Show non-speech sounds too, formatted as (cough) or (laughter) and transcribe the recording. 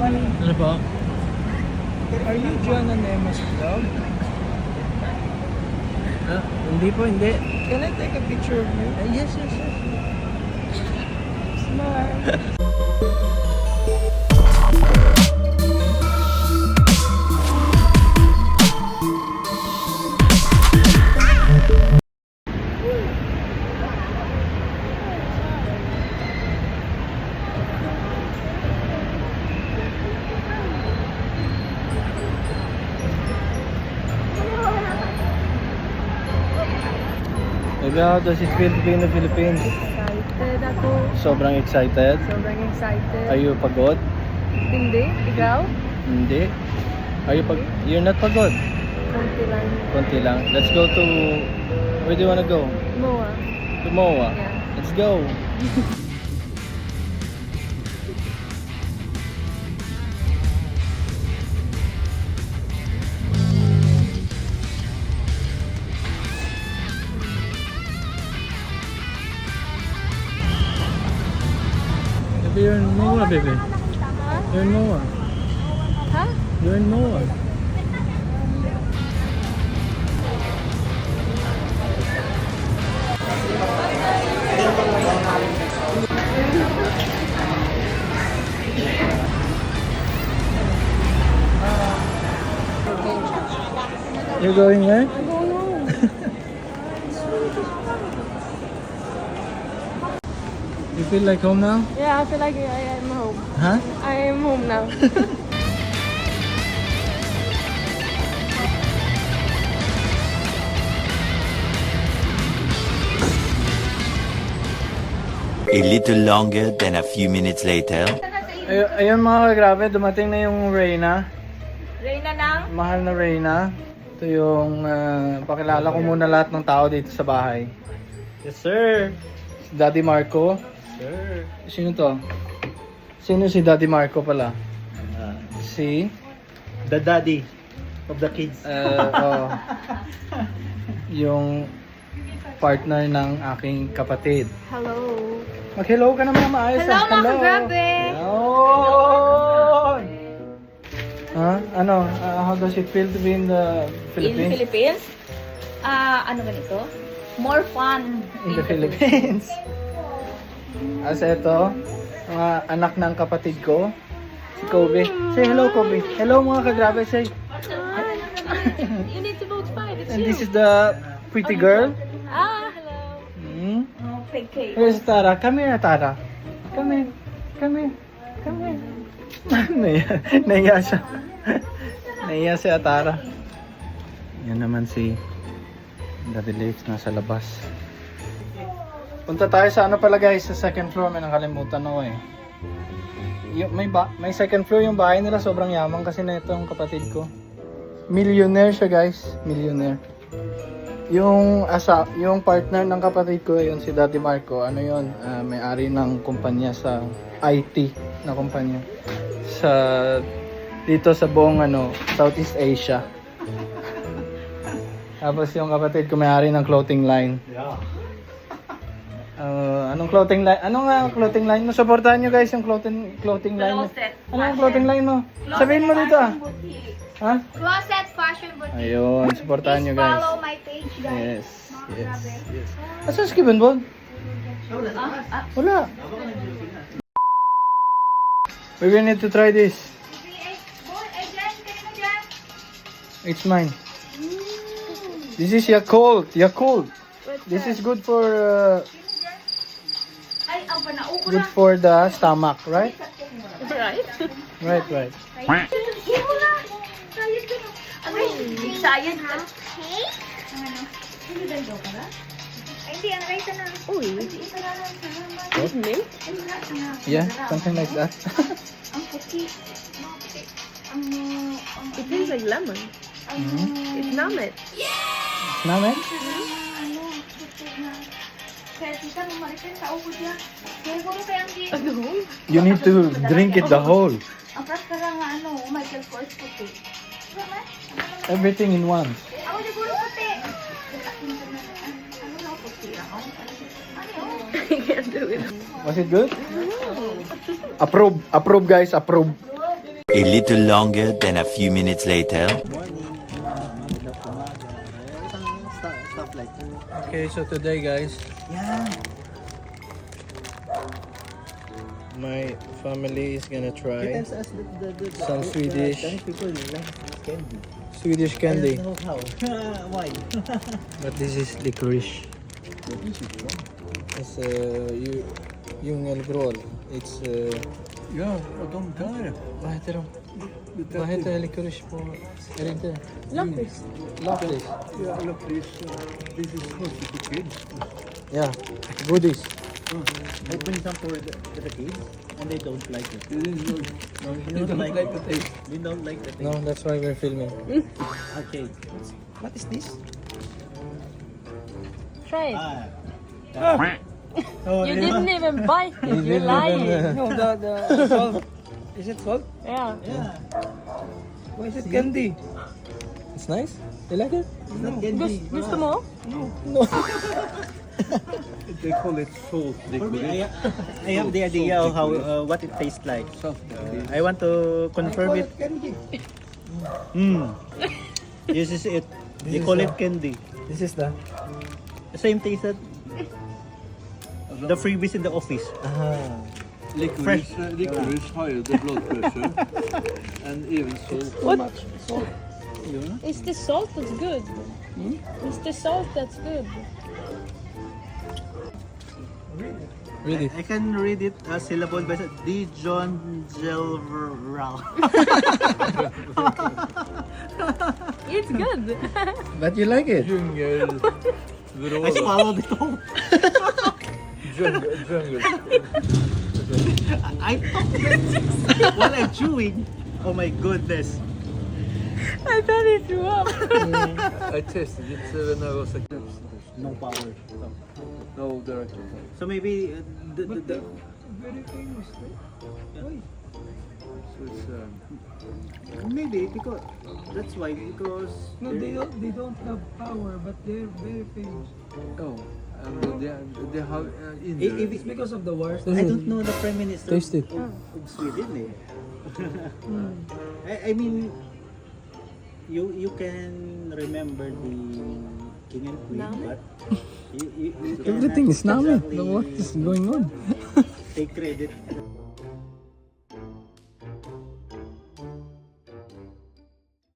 Money, Ano po? are you John and Emma's dog? Ah, hindi po, hindi. Can I take a picture of you? Ah, yes, yes, yes. Smile. (laughs) To be in the Philippines? Excited ako. Sobrang excited. Sobrang excited. Are you pagod? Hindi? Ikaw? Hindi. Are you pag... You're not pagod? Konti lang. Konti lang. Let's go to... Where do you wanna go? Moa. To Moa. Yeah. Let's go. (laughs) you're in Moa, baby. You're in Moa. Ha? You're in Moa. You're going there? I don't know. You feel like home now? yeah, I feel like I am home. Huh? I am home now. (laughs) A little longer than a few minutes later. Ay ayun mga kagrabe, dumating na yung Reyna. Reyna nang? Mahal na Reyna. Ito yung ah, pakilala ko muna lahat ng tao dito sa bahay. Yes, sir. Si Daddy Marco. Sir. Sino to? Sino si Daddy Marco pala? Uh, Si... the daddy of the kids. Uh, oh, (laughs) yung partner ng aking kapatid. Hello. Mag-hello ka naman maayos. Hello, ah. mga kagrabe! Yun! Ha? Ano? Ah, how does it feel to be in the In Philippines? Philippines? Ah, ano ganito? More fun in the Philippines. As ito, mga anak ng kapatid ko, si Kobe. Say hello, Kobe. Hello mga kagrabe. Say, you need to vote five. It's and you. this is the pretty girl. Ah, hello. Hmm? Oh, fake cake. Here's Tara. Come here, Tara. Come here. Come here. Come here. (laughs) Naiya, naiya siya. (laughs) naiya si Atara. Yan naman si Daddy Leif nasa labas. Punta tayo sa ano pala guys, sa second floor. May nakalimutan ako eh. Yung, may, ba, may second floor yung bahay nila. Sobrang yaman kasi na itong kapatid ko. Millionaire siya guys. Millionaire. Yung asa, yung partner ng kapatid ko, yun si Daddy Marco, ano yun, ah, may-ari ng kumpanya sa IT na kumpanya sa dito sa buong ano, Southeast Asia. (laughs) Tapos yung kapatid ko may-ari ng clothing line. Yeah. Ah, anong clothing line? Ano nga ang clothing line mo? Supportahan nyo guys yung clothing clothing line mo. Closet. Ano ang clothing line mo? Sabihin mo dito ah. Ha? Closet Fashion Boutique. Ayun, supportahan nyo Please guys. follow my page, guys. Yes, yes, yes. Asan si Kevin Bond? Wala. We will need to try this. It's mine. This is Yakult. Yakult. This is good for uh, Ay, ang panao ko good for the stomach, right? Right? Right, right. Uy, with milk? Yeah, something like that. It tastes like lemon. ang, It's namit. Namin? ano, puti Ano? You need to drink it the whole. Pras ka lang, ano, Michael Kors puti. Everything in one. Ako siguro puti. Ano na puti ako? I can't do it. Was it good? Approve. Approve guys, approve. A little longer than a few minutes later. Okay, so today guys, Yeah. my family is gonna He try tells us that the, the, the, Some the Swedish- Chinese people like candy. Swedish I candy. don't know how. (laughs) Why? (laughs) But this is licorice. It's uh, ju- djungelvrål. It's... Uh, Ja, och de där. vad heter de? Vad heter licorice på... Är det inte? Lapis. Lapis. Ja, look, this, this is supposed to be kids. Ja, goodies. I bring some for the, to the kids and they don't like it. This is not, No, you they don't, don't like, like the taste. They don't like the taste. No, that's why we're filming. Okay. What is this? Try it. Ah. (laughs) Oh, You yeah. didn't even bite it. (laughs) You're lying. even, No, the, the salt. Is it salt? Yeah. Yeah. Why is it candy? It's nice? You like it? It's not candy. Gus- gusto mo? (laughs) They call it salt For me, I, liquid. (laughs) I have the idea of how uh, what it tastes like. Salt liquid. I want to confirm it. candy. Hmm. This is it. They This call is it candy. This is the... The same taste that the freebies in the office. Ah. Licorice, uh, licorice higher the blood pressure (laughs) and even salt. What? Yeah. It's the salt that's good. Hmm? It's the salt that's good. Read it. I can read it as syllable by Dijon Gelral. (laughs) It's good. (laughs) But you like it? Djungel... I swallowed it all. (laughs) Jungle. jungle. I talk while I'm chewing. Oh my goodness. I thought he threw up. (laughs) I tested it uh, when I was a kid. No power. No direct. So maybe uh, the, the, the Very famous. Why? So it's um, maybe because that's why because No, they don't, they don't have power, but they're very famous. oh, and they they have uh, in I- there. if It's because of the wars. I don't know the prime minister Taste it. of, of Sweden. Eh. (laughs) (laughs) I, I mean, you you can remember the king and queen, Namen? but you, you, you Everything is namin. exactly What is going on? Take credit